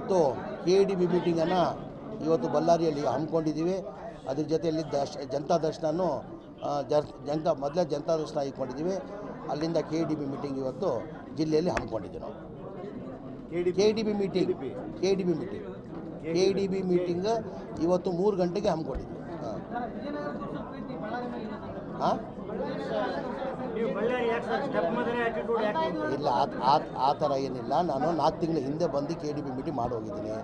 ಇವತ್ತು K D B ಮೀಟಿಂಗನ್ನು ಇವತ್ತು ಬಳ್ಳಾರಿಯಲ್ಲಿ ಹಮ್ಮಿಕೊಂಡಿದ್ದೀವಿ. ಅದ್ರ ಜೊತೆಯಲ್ಲಿ ದರ್ಶ ಜನತಾ ದರ್ಶನನು ಜನ ಜರ್- ಜನತಾ ಮೊದಲೇ ಜನತಾ ದರ್ಶನ ಇಟ್ಕೊಂಡಿದ್ದೀವಿ. ಅಲ್ಲಿಂದ ಕೆ ಡಿ ಬಿ ಮೀಟಿಂಗ್ ಇವತ್ತು ಜಿಲ್ಲೆಯಲ್ಲಿ ಹಮ್ಮಿಕೊಂಡಿದ್ದೀವಿ ನಾವು. K D B meeting K D B meeting K D B meeting ಇವತ್ತು ಮೂರು ಗಂಟೆಗೆ ಹಮ್ಮಿಕೊಂಡಿದ್ದೀವಿ. ಹಾಂ? ಇಲ್ಲ ಆ ಥರ ಏನಿಲ್ಲ. ನಾನು ನಾಲ್ಕು ತಿಂಗಳ ಹಿಂದೆ ಬಂದು ಕೆ ಡಿ ಬಿ ಮೀಟಿಂಗ್ ಮಾಡಿ ಹೋಗಿದ್ದೀನಿ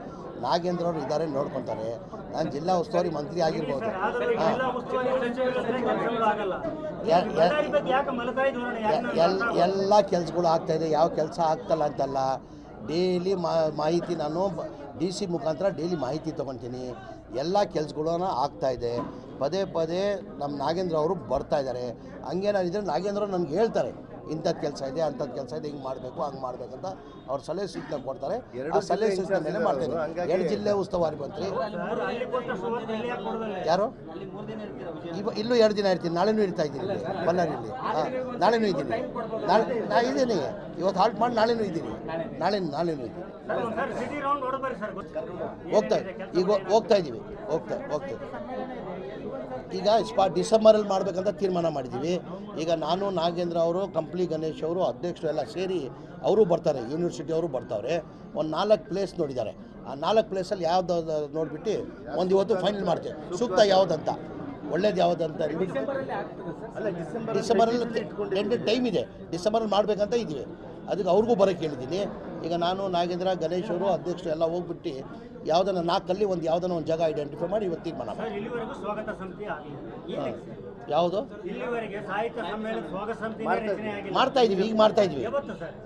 ನಾಗೇಂದ್ರ ಅವರು ಇದ್ದಾರೆ ನೋಡ್ಕೊತಾರೆ. ನಾನು ಜಿಲ್ಲಾ ಉಸ್ತುವಾರಿ ಮಂತ್ರಿ ಆಗಿರ್ಬೋದು. ಎಲ್ಲ ಕೆಲಸಗಳು ಆಗ್ತಾಯಿದೆ ಯಾವ ಕೆಲಸ ಆಗ್ತಲ್ಲ ಅಂತಲ್ಲ. ಡೈಲಿ ಮಾಹಿತಿ ನಾನು ಡಿ ಸಿ ಮುಖಾಂತರ ಡೈಲಿ ಮಾಹಿತಿ ತೊಗೊತೀನಿ. ಎಲ್ಲ ಕೆಲಸಗಳನ್ನ ಇದೆ. ಪದೇ ಪದೇ ನಮ್ಮ ನಾಗೇಂದ್ರ ಅವರು ಬರ್ತಾ ಇದ್ದಾರೆ. ಹಂಗೇನಾಗಿದ್ರೆ ನಾಗೇಂದ್ರ ಅವ್ರು ನನಗೆ ಹೇಳ್ತಾರೆ. ಇಂಥದ್ದು ಕೆಲಸ ಇದೆ ಅಂಥದ್ದು ಕೆಲಸ ಇದೆ ಹಿಂಗೆ ಮಾಡಬೇಕು ಹಂಗೆ ಮಾಡಬೇಕಂತ ಅವ್ರು ಸಲಹೆ ಸೂಚನೆ ಕೊಡ್ತಾರೆ. ಆ ಸಲಹೆ ಸೂಚನೆ ಮೇಲೆ ಮಾಡ್ತೇನೆ. ಎರಡು ಜಿಲ್ಲೆ ಉಸ್ತುವಾರಿ ಮಂತ್ರಿ. ಯಾರು? ಇವ ಇಲ್ಲೂ ಎರಡು ದಿನ ಇರ್ತೀನಿ. ನಾಳೆನೂ ಇರ್ತಾ ಇದ್ದೀನಿ ಇಲ್ಲಿ, ಬಳ್ಳಾರಿಯಲ್ಲಿ. ಹಾಂ ನಾಳೆನೂ ಇದ್ದೀನಿ. ನಾಳೆ ನಾ ಇದ್ದೀನಿ. ಇವತ್ತು ಹಾಲ್ಟ್ ಮಾಡಿ ನಾಳೆನೂ ಇದ್ದೀನಿ. ನಾಳೆ ನಾಳೆನೂ ಇದ್ದೀನಿ. ಹೋಗ್ತಾ ಈಗ ಹೋಗ್ತಾ ಇದ್ದೀವಿ. ಹೋಗ್ತಾ ಹೋಗ್ತಾ ಈಗ ಸ್ಪಾ ಡಿಸೆಂಬರಲ್ಲಿ ಮಾಡಬೇಕಂತ ತೀರ್ಮಾನ ಮಾಡಿದ್ದೀವಿ. ಈಗ ನಾನು ನಾಗೇಂದ್ರ ಅವರು ಕಂಪ್ಲಿ ಗಣೇಶ್ ಅವರು ಅಧ್ಯಕ್ಷರು ಎಲ್ಲ ಸೇರಿ ಅವರು ಬರ್ತಾರೆ ಯೂನಿವರ್ಸಿಟಿ ಅವರು ಬರ್ತಾವ್ರೆ. ಒಂದು ನಾಲ್ಕು ಪ್ಲೇಸ್ ನೋಡಿದ್ದಾರೆ. ಆ ನಾಲ್ಕು ಪ್ಲೇಸಲ್ಲಿ ಯಾವ್ದು ನೋಡಿಬಿಟ್ಟು ಒಂದು ಇವತ್ತು ಫೈನಲ್ ಮಾಡ್ತೇವೆ. ಸೂಕ್ತ ಯಾವುದಂತ? ಒಳ್ಳೇದು ಯಾವುದಂತ ಡಿಸೆಂಬರಲ್ಲಿ ಎಂಟು ಟೈಮ್ ಇದೆ. ಡಿಸೆಂಬರಲ್ಲಿ ಮಾಡಬೇಕಂತ ಇದ್ದೀವಿ. ಅದಕ್ಕೆ ಅವ್ರಿಗೂ ಬರೋಕ್ಕೆ ಹೇಳಿದ್ದೀನಿ. ಈಗ ನಾನು ನಾಗೇಂದ್ರ ಗಣೇಶ್ ಅವರು ಅಧ್ಯಕ್ಷರು ಎಲ್ಲ ಹೋಗ್ಬಿಟ್ಟು ಯಾವುದನ್ನ ನಾಲ್ಕಲ್ಲಿ ಒಂದು ಯಾವುದನ್ನ ಒಂದು ಜಾಗ ಐಡೆಂಟಿಫೈ ಮಾಡಿ ಇವತ್ತು ತೀರ್ಮಾನ ಮಾಡಿ ಸರ್ ಇಲ್ಲಿವರೆಗೂ ಸ್ವಾಗತ ಸಮಿತಿ ಆಗಲಿಲ್ಲ ಯಾವುದು? ಮಾಡ್ತಾ ಇದೀವಿ. ಈಗ ಮಾಡ್ತಾ ಇದೀವಿ.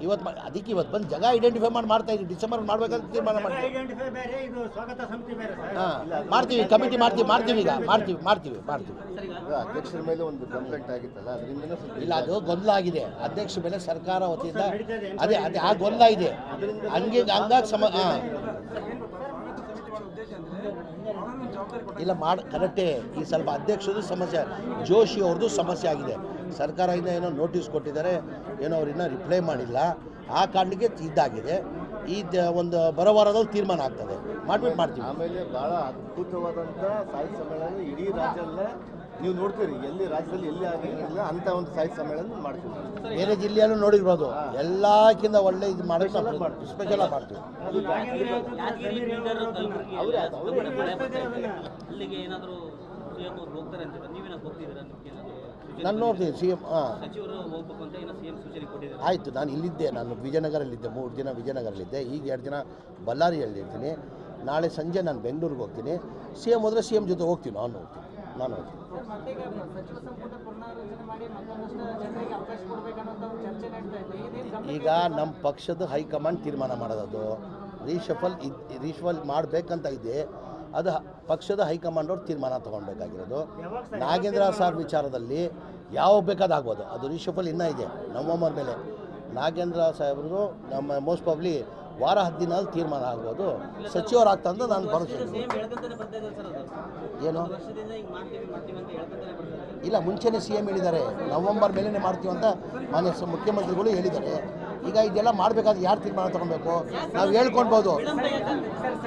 ಇವತ್ತು ಅದಕ್ಕೆ ಇವತ್ತು ಬಂದು ಜಾಗ ಐಡೆಂಟಿಫೈ ಮಾಡಿ ಮಾಡ್ತಾ ಇದೀವಿ. ಡಿಸೆಂಬರ್ ಮಾಡ್ಬೇಕಂತ ತೀರ್ಮಾನ ಮಾಡ್ತೀವಿ. ಐಡೆಂಟಿಫೈ ಬೇರೆ ಇದು ಸ್ವಾಗತ ಸಮಿತಿ ಬೇರೆ ಸರ್. ಹಾಂ ಮಾಡ್ತೀವಿ ಕಮಿಟಿ ಮಾಡ್ತೀವಿ ಮಾಡ್ತೀವಿ ಈಗ ಮಾಡ್ತೀವಿ ಮಾಡ್ತೀವಿ ಮಾಡ್ತೀವಿ. ಅಧ್ಯಕ್ಷರ ಮೇಲೆ ಒಂದು ಕಂಪ್ಲೇಂಟ್ ಆಗಿತ್ತಲ್ಲ ಅದರಿಂದನೇ ಇಲ್ಲ ಅದು ಗೊಂದಲ ಆಗಿದೆ. ಅಧ್ಯಕ್ಷ ಮೇಲೆ ಸರ್ಕಾರ ವತಿಯಿಂದ ಅದೇ ಅದೇ ಆ ಗೊಂದಲ ಇದೆ? ಹಂಗೆ ಹಂಗಾಗಿ ಸಮ ಹಾಂ. ಇಲ್ಲ ಮಾಡಿ ಕರೆಕ್ಟೇ ಈ ಸ್ವಲ್ಪ ಅಧ್ಯಕ್ಷರದು ಸಮಸ್ಯೆ ಜೋಶಿ ಅವ್ರದ್ದು ಸಮಸ್ಯೆ ಆಗಿದೆ. ಸರ್ಕಾರದಿಂದ ಏನೋ ನೋಟಿಸ್ ಕೊಟ್ಟಿದ್ದಾರೆ ಏನೋ ಅವ್ರು ಇನ್ನೂ ರಿಪ್ಲೈ ಮಾಡಿಲ್ಲ. ಆ ಕಾರಣಕ್ಕೆ ಇದಾಗಿದೆ. ಈ ಒಂದು ಬರವಾರದಲ್ಲಿ ತೀರ್ಮಾನ ಆಗ್ತದೆ. ಮಾಡ್ಬಿಟ್ಟು ಮಾಡ್ತೀವಿ. ಆಮೇಲೆ ಬಹಳ ಅದ್ಭುತವಾದಂಥ ಸಾಹಿತ್ಯ ಸಮ್ಮೇಳನ ಇಡೀ ರಾಜ್ಯದಲ್ಲೇ ನೀವು ನೋಡ್ತೀರಿ ಎಲ್ಲಿ ರಾಜ್ಯದಲ್ಲಿ ಎಲ್ಲಿ ಆಗಿರಲಿಲ್ಲ ಅಂತ ಒಂದು ಸಾಹಿತ್ಯ ಸಮ್ಮೇಳನ ಮಾಡ್ತೀವಿ. ಬೇರೆ ಜಿಲ್ಲೆಯಲ್ಲೂ ನೋಡಿರ್ಬೋದು. ಎಲ್ಲಕ್ಕಿಂತ ಒಳ್ಳೆ ಇದು ಮಾಡಿ ಸ್ಪೆಷಲ್ ಆಗಿ ಮಾಡ್ತೀವಿ. ನಾನು ನೋಡ್ತೀನಿ ಸಿ ಎಂ ಹಾಂ. ಸಚಿವರು ಹೋಗ್ಬೇಕು ಅಂತ ಏನೋ ಸಿಎಂ ಸೂಚನೆ ಕೊಟ್ಟಿದ್ದಾರೆ. ಆಯಿತು ನಾನು ಇಲ್ಲಿದ್ದೆ. ನಾನು ವಿಜಯನಗರಲ್ಲಿದ್ದೆ. ಮೂರು ದಿನ ವಿಜಯನಗರಲ್ಲಿದ್ದೆ. ಈಗ ಎರಡು ದಿನ ಬಳ್ಳಾರಿಯಲ್ಲಿರ್ತೀನಿ. ನಾಳೆ ಸಂಜೆ ನಾನು ಬೆಂಗಳೂರಿಗೆ ಹೋಗ್ತೀನಿ. ಸಿ ಎಂ ಹೋದರೆ ಸಿ ಎಂ ಜೊತೆ ಹೋಗ್ತೀನಿ. ನಾನು ಹೋಗ್ತೀನಿ. ನಾನು. ಈಗ ನಮ್ಮ ಪಕ್ಷದ ಹೈಕಮಾಂಡ್ ತೀರ್ಮಾನ ಮಾಡೋದು ರೀಶಫಲ್ ಇದು ರೀಶಫಲ್ ಮಾಡಬೇಕಂತ ಇದೆ. ಅದು ಹ- ಪಕ್ಷದ ಹೈಕಮಾಂಡ್ ಅವ್ರು ತೀರ್ಮಾನ ತೊಗೊಳ್ಬೇಕಾಗಿರೋದು? ನಾಗೇಂದ್ರ ಸಾರ್ ವಿಚಾರದಲ್ಲಿ ಯಾವ ಬೇಕಾದ ಆಗ್ಬೋದು. ಅದು ರೀಶಫಲ್ ಇನ್ನೂ ಇದೆ. ನವಂಬರ್ ಮೇಲೆ ನಾಗೇಂದ್ರ ಸಾಹೇಬ್ರದ್ದು ನಮ್ಮ ಮೋಸ್ಟ್ ಪ್ರಾಬ್ಲಿ ವಾರ ಹದಿನಲ್ಲಿ ತೀರ್ಮಾನ ಆಗ್ಬೋದು. ಸಚಿವರಾಗ್ತಾ ಅಂತ ನಾನು ಭರವಸೆ ಇದೆ. ಸಿಎಂ ಹೇಳ್ಕೊಂತಾನೆ ಬರ್ತಾ ಇದ್ದಾರೆ ಸರ್ ಅದು. ಏನು? ಇಲ್ಲ ಮುಂಚೆನೇ ಸಿ ಎಂ ಹೇಳಿದ್ದಾರೆ. ನವಂಬರ್ ಮೇಲೇ ಮಾಡ್ತೀವಿ ಅಂತ ಮಾನ್ಯ ಮುಖ್ಯಮಂತ್ರಿಗಳು ಹೇಳಿದ್ದಾರೆ. ಈಗ ಇದೆಲ್ಲ ಮಾಡಬೇಕಾದ್ರೆ ಯಾರು ತೀರ್ಮಾನ ತಗೊಬೇಕು? ನಾವು ಹೇಳ್ಕೊಳ್ಬೋದು.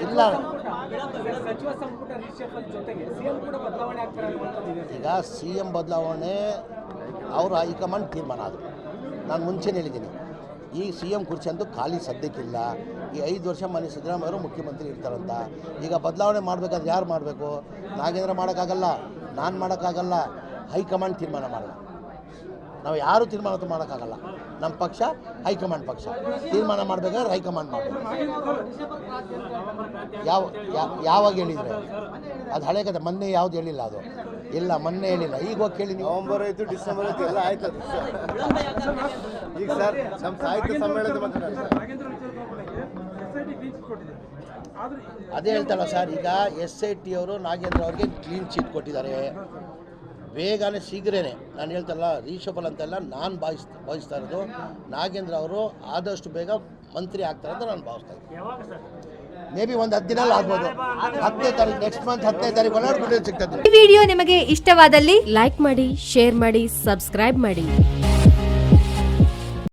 ಇಲ್ಲ. ಈಗ ಸಿ ಎಂ ಬದಲಾವಣೆ ಅವರು ಹೈಕಮಾಂಡ್ ತೀರ್ಮಾನ ಆದರು. ನಾನು ಮುಂಚೆನೇ ಹೇಳಿದ್ದೀನಿ. ಈ ಸಿ ಎಂ ಕುರ್ಚಿ ಅಂತೂ ಖಾಲಿ ಸದ್ಯಕ್ಕಿಲ್ಲ. ಈ ಐದು ವರ್ಷ ಮನೆ ಸಿದ್ದರಾಮಯ್ಯ ಅವರು ಮುಖ್ಯಮಂತ್ರಿ ಇರ್ತಾರಂತ. ಈಗ ಬದಲಾವಣೆ ಮಾಡಬೇಕಾದ್ರೆ ಯಾರು ಮಾಡಬೇಕು? ನಾಗೇಂದ್ರ ಮಾಡೋಕ್ಕಾಗಲ್ಲ, ನಾನು ಮಾಡೋಕ್ಕಾಗಲ್ಲ, ಹೈಕಮಾಂಡ್ ತೀರ್ಮಾನ ಮಾಡಲ್ಲ. ನಾವು ಯಾರು ತೀರ್ಮಾನ ಮಾಡೋಕ್ಕಾಗಲ್ಲ. ನಮ್ಮ ಪಕ್ಷ, ಹೈಕಮಾಂಡ್ ಪಕ್ಷ. ತೀರ್ಮಾನ ಮಾಡಬೇಕಾದ್ರೆ ಹೈಕಮಾಂಡ್ ಮಾಡಬೇಕು. ಯಾವ ಯಾವಾಗ ಹೇಳಿದರೆ? ಅದು ಹಳೆ ಕತೆ ಮೊನ್ನೆ ಯಾವುದು ಹೇಳಿಲ್ಲ ಅದು. ಇಲ್ಲ ಮೊನ್ನೆ ಹೇಳಿಲ್ಲ. ಈಗ ಹೋಗಿ ಕೇಳಿ ನೀವು. ನವೆಂಬರ್ ಆಯ್ತು ಡಿಸೆಂಬರ್ ಆಯ್ತು ಎಲ್ಲ ಆಯ್ತು ಅದು. ಈಗ ಸರ್ ನಮ್ಮ ಸಾಹಿತ್ಯ ಸಮ್ಮೇಳನದ ಬಗ್ಗೆ ಆದ್ರೆ ಅದೇ ಹೇಳ್ತಾಳ ಸರ್ ಈಗ ಎಸ್ ಐ ಟಿ ಅವರು ನಾಗೇಂದ್ರ ಅವ್ರಿಗೆ ಕ್ಲೀನ್ ಚೀಟ್ ಕೊಟ್ಟಿದ್ದಾರೆ. ಬೇಗನೆ ಶೀಘ್ರನೇ ನಾನು ಹೇಳ್ತಲ್ಲ ರೀಶಫಲ್ ಅಂತೆಲ್ಲ ನಾನು ಭಾವಿಸ್ ಭಾವಿಸ್ತಾ ಇರೋದು. ನಾಗೇಂದ್ರ ಅವರು ಆದಷ್ಟು ಬೇಗ ಮಂತ್ರಿ ಆಗ್ತಾರೆ ಅಂತ ನಾನು ಭಾವಿಸ್ತಾ ಇದ್ದೀನಿ. ಯಾವಾಗ ಸರ್? ಮೇ ಒಂದು ಹತ್ತು ದಿನ ಆಗ್ಬೋದು. ಹತ್ತನೇ ತಾರೀಕು ನೆಕ್ಸ್ಟ್ ಮಂತ್ ಹತ್ತನೇ ತಾರೀಕು ಒಳಗಡೆ ಬಿಟ್ಟು ಸಿಗ್ತದೆ. ಈ ವಿಡಿಯೋ ನಿಮಗೆ ಇಷ್ಟವಾದಲ್ಲಿ ಲೈಕ್ ಮಾಡಿ ಶೇರ್ ಮಾಡಿ ಸಬ್ಸ್ಕ್ರೈಬ್ ಮಾಡಿ.